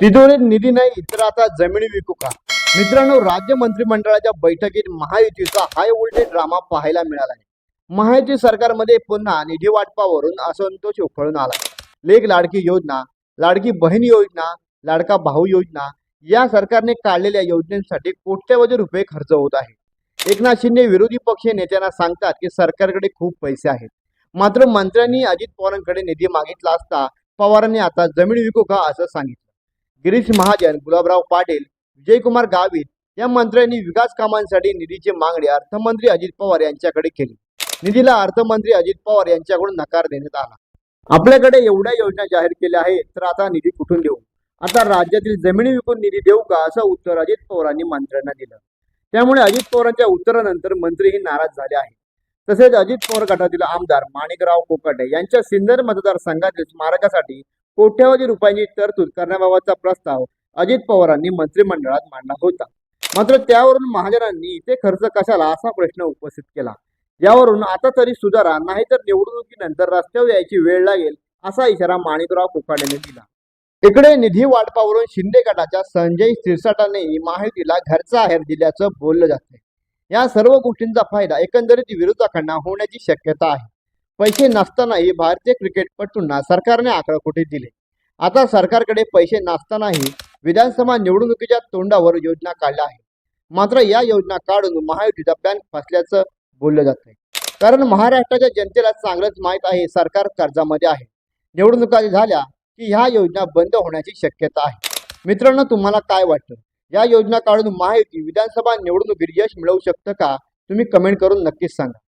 तिजोरीत निधी नाही तर आता जमिनी विकू का? मित्रांनो राज्य मंत्रिमंडळाच्या बैठकीत महायुतीचा हाय व्होल्टेज ड्रामा पाहायला मिळाला आहे महायुती सरकारमध्ये पुन्हा निधी वाटपावरून असंतोष उफळून आला. लेख लाडकी योजना लाडकी बहीण योजना लाडका भाऊ योजना या सरकारने काढलेल्या योजनेसाठी कोट्यवधी रुपये खर्च होत आहे एकनाथ शिंदे विरोधी पक्ष नेत्यांना सांगतात की सरकारकडे खूप पैसे आहेत. मात्र मंत्र्यांनी अजित पवारांकडे निधी मागितला असता पवारांनी आता जमीन विकू का असं सांगितलं. गिरीश महाजन गुलाबराव पाटील विजयकुमार गावित या मंत्र्यांनी विकास कामांसाठी निधीची मागणी अर्थमंत्री अजित पवार यांच्याकडे केली. निधीला अर्थमंत्री अजित पवार यांच्याकडून नकार देण्यात आला. आपल्याकडे एवढ्या योजना जाहीर केल्या आहेत तर आता निधी कुठून देऊ? आता राज्यातील जमिनी विकून निधी देऊ का असं उत्तर अजित पवारांनी मंत्र्यांना दिलं. त्यामुळे अजित पवारांच्या उत्तरानंतर मंत्रीही नाराज झाले आहेत. तसेच अजित पवार गटातील आमदार माणिकराव कोकाटे यांच्या सिन्नर मतदारसंघातील स्मारकासाठी कोट्यवधी रुपयांची तरतूद करण्याबाबतचा प्रस्ताव अजित पवारांनी मंत्रिमंडळात मांडला होता. मात्र त्यावरून महाजनांनी इथे खर्च कशाला असा प्रश्न उपस्थित केला? यावरून आता तरी सुधारा नाहीतर निवडणुकीनंतर रस्त्यावर यायची वेळ लागेल असा इशारा माणिकराव कोकाटेने दिला. इकडे निधी वाटपावरून शिंदे गटाच्या संजय सिरसाटानेही महायुतीला घरचा आहेर दिल्याचं बोललं जाते या सर्व गोष्टींचा फायदा एकंदरीत विरोधकांना होण्याची शक्यता आहे. पैसे नसतानाही भारतीय क्रिकेटपटूंना सरकारने आकडाकोटी दिले? आता सरकारकडे पैसे नसतानाही विधानसभा निवडणुकीच्या तोंडावर योजना काढल्या आहेत. मात्र या योजना काढून महायुतीचा प्लॅन फसल्याचं बोललं जात कारण महाराष्ट्राच्या जनतेला चांगलंच माहीत आहे सरकार कर्जामध्ये आहे. निवडणुका झाल्या की ह्या योजना बंद होण्याची शक्यता आहे. मित्रांनो तुम्हाला काय वाटतं? या योजना काढून महायुती विधानसभा निवडणुकीत यश मिळवू शकतं का? तुम्ही कमेंट करून नक्कीच सांगा.